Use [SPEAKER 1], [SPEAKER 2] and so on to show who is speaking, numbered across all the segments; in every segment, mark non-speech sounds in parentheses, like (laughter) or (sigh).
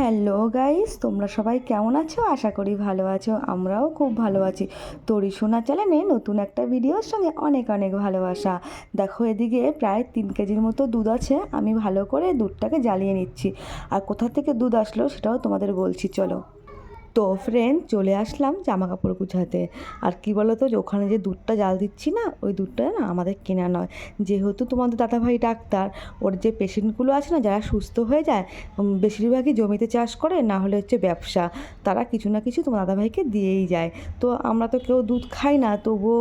[SPEAKER 1] Hello guys, তোমরা সবাই কেমন আছো? আশা করি ভালো আছো, আমরাও খুব ভালো আছি। তরি সোনা চ্যানেলে নতুন একটা ভিডিওর সঙ্গে অনেক অনেক ভালোবাসা। দেখো এদিকে প্রায় তিন কেজির মতো দুধ আছে, আমি ভালো করে দুধটাকে জ্বালিয়ে নিচ্ছি। আর কোথা থেকে দুধ আসলো সেটাও তোমাদের বলছি, চলো। তো ফ্রেন্ড চলে আসলাম জামা কাপড় গুছাতে। আর কি বলো তো যে ওখানে যে দুধটা জাল দিচ্ছি না, ওই দুধটা না আমাদের কেনা নয়। যেহেতু তোমাদের দাদাভাই ডাক্তার, ওর যে পেশেন্টগুলো আছে না, যারা সুস্থ হয়ে যায় বেশিরভাগই জমিতে চাষ করে, না হলে হচ্ছে ব্যবসা। তারা কিছু না কিছু তোমার দাদাভাইকে দিয়েই যায়। তো আমরা তো কেউ দুধ খাই না, তবুও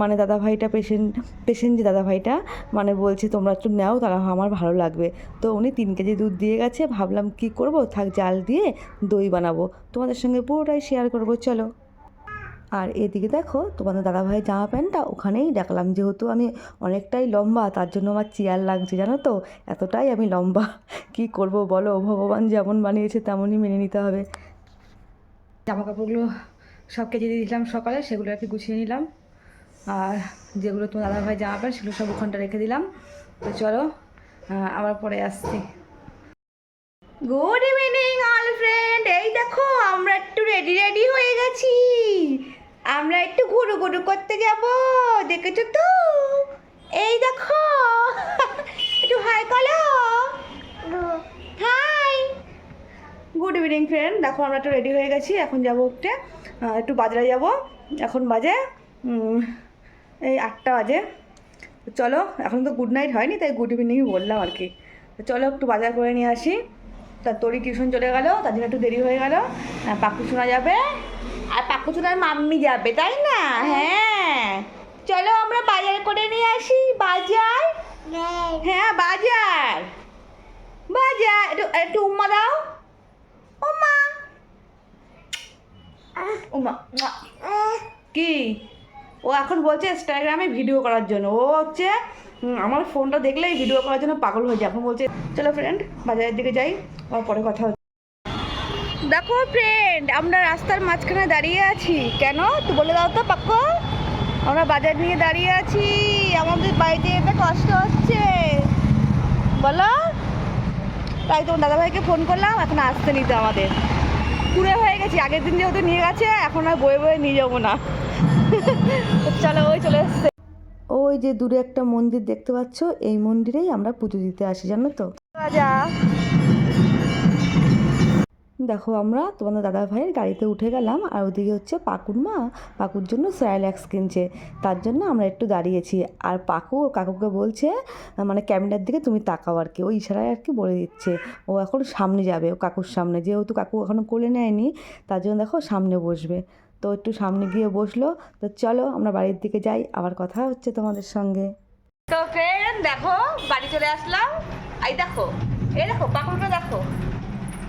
[SPEAKER 1] মানে দাদাভাইটা পেশেন্ট পেশেন্ট যে দাদাভাইটা মানে বলছে, তোমরা একটু নাও তারা আমার ভালো লাগবে। তো উনি তিন কেজি দুধ দিয়ে গেছে, ভাবলাম কি করব? থাক, জাল দিয়ে দই বানাবো। তোমাদের সঙ্গে পুরোটাই শেয়ার করব, চলো। আর এদিকে দেখো, তোমাদের দাদাভাই জামা প্যান্টটা ওখানেই রাখলাম যেহেতু আমি অনেকটাই লম্বা, তার জন্য আমার চেয়ার লাগছে, জানো তো? এতটাই আমি লম্বা। কি করব বলো? ভগবান যেমন বানিয়েছে, তেমনই মেনে নিতে হবে। জামা কাপড়গুলো সব কেজে দিয়ে দিলাম সকালে, সেগুলো আর কি গুছিয়ে নিলাম। আর যেগুলো তোমার দাদাভাই জামা প্যান্ট, সেগুলো সব ওখানটা রেখে দিলাম। তো চলো আবার পরে আসছি। গুড ইভিনিং ফ্রেন্ড এই দেখো আমরা একটু রেডি রেডি হয়ে গেছি। আমরা একটু ঘুরু ঘুরু করতে যাব দেখেছ তো? এই দেখো (laughs) একটু হাই করো হাই গুড ইভিনিং ফ্রেন্ড দেখো আমরা একটু রেডি হয়ে গেছি এখন যাব আহ, একটু বাজারে যাব। এখন বাজে এই আটটা বাজে। চলো এখন তো গুড নাইট হয়নি তাই গুড ইভিনিংই বললাম আর কি। চলো একটু বাজার করে নিয়ে আসি। তা তোরই টিউশন চলে গেল তার জন্য একটু দেরি হয়ে গেল। পাকু শোনা যাবে। আর পাকু শোনার মাম্মি যাবে তাই না? হ্যাঁ। চলো আমরা বাজার করে নিয়ে আসি। বাজার? হ্যাঁ। বাজার। বাজার। একটু একটু উম্মা দাও। উম্মা। উম্মা। কি? ও এখন বলছে ইনস্টাগ্রামে ভিডিও করার জন্য। ও হচ্ছে আমার ফোনটা দেখলেই ভিডিও করার জন্য পাগল হয়ে যায়। এখন বলছে, চলো ফ্রেন্ড বাজারের দিকে যাই, আবার পরে কথা হচ্ছে। দেখো ফ্রেন্ড আমরা রাস্তার মাঝখানে দাঁড়িয়ে আছি। কেন? তুই বলে দাও তো, পাক্কো। আমরা বাজার নিয়ে দাঁড়িয়ে আছি। আমাদের বাড়িতে যেতে কষ্ট হচ্ছে। বলো। তাই তোমার দাদাভাইকে ফোন করলাম, এখন আসতে নিতে আমাদের। পুরে হয়ে গেছি, আগের দিন যেহেতু নিয়ে গেছে, এখন আর বয়ে বয়ে নিয়ে যাব না। (laughs) চলো ওই চলে এসছে ওই যে দূরে একটা মন্দির দেখতে পাচ্ছ এই মন্দিরেই আমরা পুজো দিতে আসি জানো তো? রাজা। দেখো আমরা তোমাদের দাদা ভাইয়ের গাড়িতে উঠে গেলাম আর ওদিকে হচ্ছে পাকুর মা পাকুর জন্য স্যালাক্স কিনছে। তার জন্য আমরা একটু দাঁড়িয়েছি আর পাকু কাকুকে বলছে মানে ক্যামেরার দিকে তুমি তাকাও আর কি ওই ইশারায় আর কি বলে দিচ্ছে। ও এখন সামনে যাবে ও কাকুর সামনে যেহেতু কাকু এখনও কোলে নেয়নি তার জন্য দেখো সামনে বসবে। তো একটু সামনে গিয়ে বসল, তো চলো আমরা বাড়ির দিকে যাই, আবার কথা হচ্ছে তোমাদের সঙ্গে। তো ফ্রেন্ড দেখো, বাড়ি চলে আসলাম। এই দেখো এই দেখো পাকুরকে দেখো।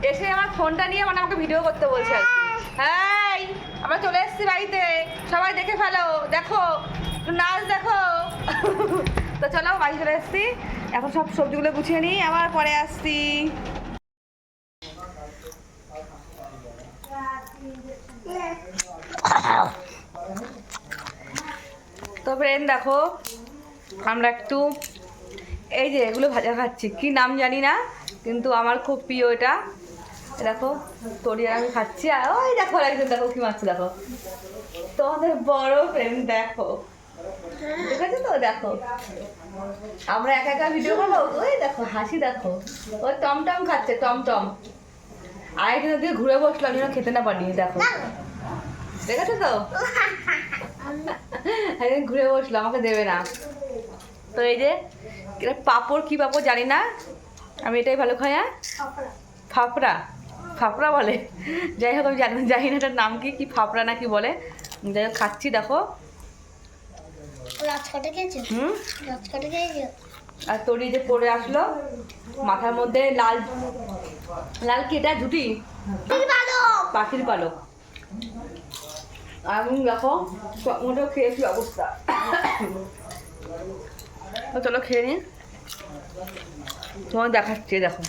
[SPEAKER 1] এসে আমার ফোনটা নিয়ে মানে আমাকে ভিডিও করতে বলছে আর কি। আমরা চলে এসেছি বাড়িতে। সবাই দেখে ফেলো, দেখো নাচ দেখো। তো চলো, বাড়ি চলে এসেছি। এখন সব সবজিগুলো গুছিয়ে নিই, আবার পরে আসছি তো ফ্রেন্ড দেখো। আমরা একটু এই যে এগুলো ভাজা খাচ্ছি। কি নাম জানি না, কিন্তু আমার খুব প্রিয় এটা। দেখো, তরি আর আমি খাচ্ছি। আর ওই দেখো একজন দেখো কি মাছ দেখো। তোমাদের বড় ফ্রেন্ড দেখো। ঠিক আছে তো? দেখো। আমরা একা একা ভিডিও করব? ওই দেখো, হাসি দেখো। ওই টমটম খাচ্ছে, টমটম। আর একদিন ওদিকে ঘুরে বসলাম যেন খেতে না পারিনি, দেখো। দেখেছ তো? একদিন ঘুরে বসল আমাকে দেবে না। তো এই যে পাপড় কি পাপড় জানি না। আমি এটাই ভালো খাই হ্যাঁ? ফাফড়া ফাফড়া বলে। যাই হোক আমি জানি না জানি না এটার নাম কি কি ফাফড়া না কি বলে। যাই হোক খাচ্ছি দেখো। হুম? আর তরি যে পরে আসলো মাথার মধ্যে লাল লাল কি এটা? ঝুটি? পাখির পালক। আমি দেখো মোটো খেয়ে কি অবস্থা? চলো খেয়ে নিই তোমার দেখাচ্ছি দেখো।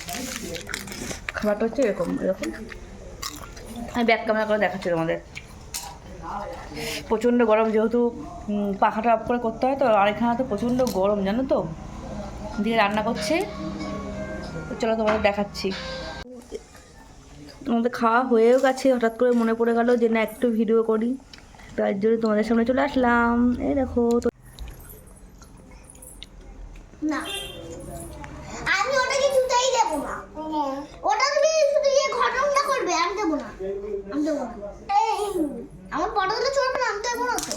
[SPEAKER 1] খাবারটা হচ্ছে এরকম এরকম। আমি ব্যাক ক্যামেরা করে দেখাচ্ছি তোমাদের। প্রচণ্ড গরম, যেহেতু পাখাটা অফ করে করতে হয়, তো আর এখানে তো প্রচণ্ড গরম, জানো তো? দিয়ে রান্না করছে। চলো তোমাদের দেখাচ্ছি।
[SPEAKER 2] আমাদের খাওয়া হয়েও গেছে হঠাৎ করে মনে পড়ে গেল যে না একটু ভিডিও করি। তার জন্য তোমাদের সামনে চলে আসলাম। এই দেখো তো
[SPEAKER 3] না। আমি ওটাকে জুতাই দেবো না। ওটা তুমি শুধু ঘটনটা করবে আমি দেবো না। আমি দেবো না। আমার পটাগুলো চলবে না আমি দেবো না তো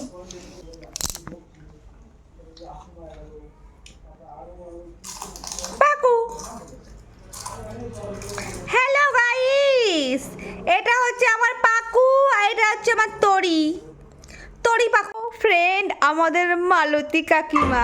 [SPEAKER 2] পাকু হ্যালো গাইস এটা হচ্ছে আমার পাকু আর এটা হচ্ছে আমার তরি। তরি পাকু ফ্রেন্ড আমাদের মালতী কাকিমা।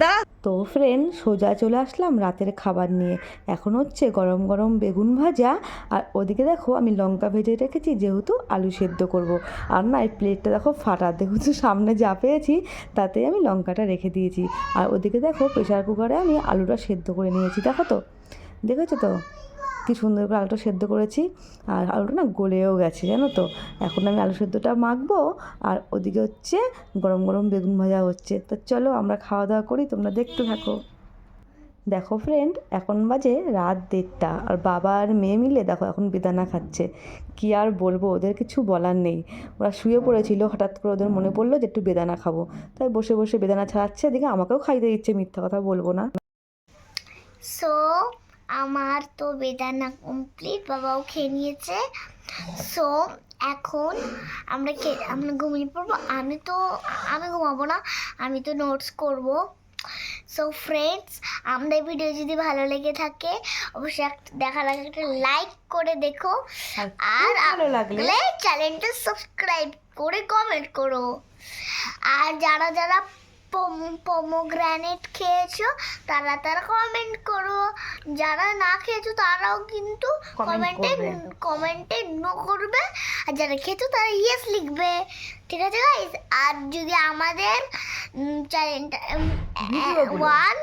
[SPEAKER 2] দা তো ফ্রেন্ড সোজা চলে আসলাম রাতের খাবার নিয়ে। এখন হচ্ছে গরম গরম বেগুন ভাজা। আর ওদিকে দেখো, আমি লঙ্কা ভেজে রেখেছি, যেহেতু আলু সেদ্ধ করব। আর না, এই প্লেটটা দেখো ফাটা দেখো তো সামনে যা পেয়েছি তাতে আমি লঙ্কাটা রেখে দিয়েছি। আর ওদিকে দেখো প্রেশার কুকারে আমি আলুটা সেদ্ধ করে নিয়েছি, দেখো তো। দেখেছ তো? কি সুন্দর করে আলুটা সেদ্ধ করেছি। আর আলুটা না গলেও গেছে, জানো তো? এখন আমি আলু সেদ্ধটা মাখবো, আর ওদিকে হচ্ছে গরম গরম বেগুন ভাজা হচ্ছে। তো চলো আমরা খাওয়া দাওয়া করি, তোমরা দেখতে থাকো। দেখো ফ্রেন্ড এখন বাজে রাত দেড়টা, আর বাবা আর মেয়ে মিলে দেখো এখন বেদানা খাচ্ছে। কি আর বলব, ওদের কিছু বলার নেই। ওরা শুয়ে পড়েছিল, হঠাৎ করে ওদের মনে পড়ল যে একটু বেদানা খাব। তাই বসে বসে বেদানা ছাড়াচ্ছে, এদিকে আমাকেও খাইতে দিচ্ছে, মিথ্যা কথা বলব না।
[SPEAKER 3] সো আমার তো বেদানা কমপ্লিট বাবাও খেয়ে নিয়েছে। সো এখন আমরা কে আমরা ঘুমিয়ে পড়ব। আমি তো আমি ঘুমাবো না আমি তো নোটস করব। সো ফ্রেন্ডস আমাদের ভিডিও যদি ভালো লেগে থাকে অবশ্যই একটা দেখার আগে একটা লাইক করে দেখো।
[SPEAKER 2] আর
[SPEAKER 3] আর
[SPEAKER 2] ভালো লাগলে
[SPEAKER 3] চ্যানেলটা সাবস্ক্রাইব করে কমেন্ট করো। আর যারা যারা পমোগ্রানেট খেয়েছো তারা তারা কমেন্ট করো। যারা না খেয়েছো তারাও কিন্তু কমেন্টে কমেন্টে নো করবে। আর যারা খেয়েছো তারা ইয়েস লিখবে। ঠিক আছে গাইস আর যদি আমাদের চ্যানেলটা। ওয়ান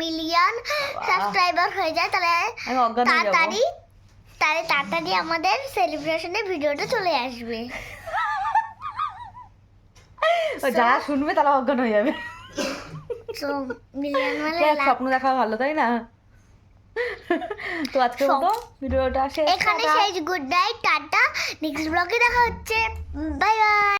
[SPEAKER 3] মিলিয়ন সাবস্ক্রাইবার হয়ে যায় তাহলে তাড়াতাড়ি তাহলে তাড়াতাড়ি আমাদের সেলিব্রেশনে ভিডিওটা চলে আসবে।
[SPEAKER 2] যারা শুনবে তারা অজ্ঞান হয়ে যাবে।
[SPEAKER 3] মানে
[SPEAKER 2] স্বপ্ন দেখা ভালো তাই না? তো আজকে মতো ভিডিওটা শেষ
[SPEAKER 3] এখানে। শেষ গুড নাইট টাটা। নেক্সট ব্লগে দেখা হচ্ছে। Bye bye.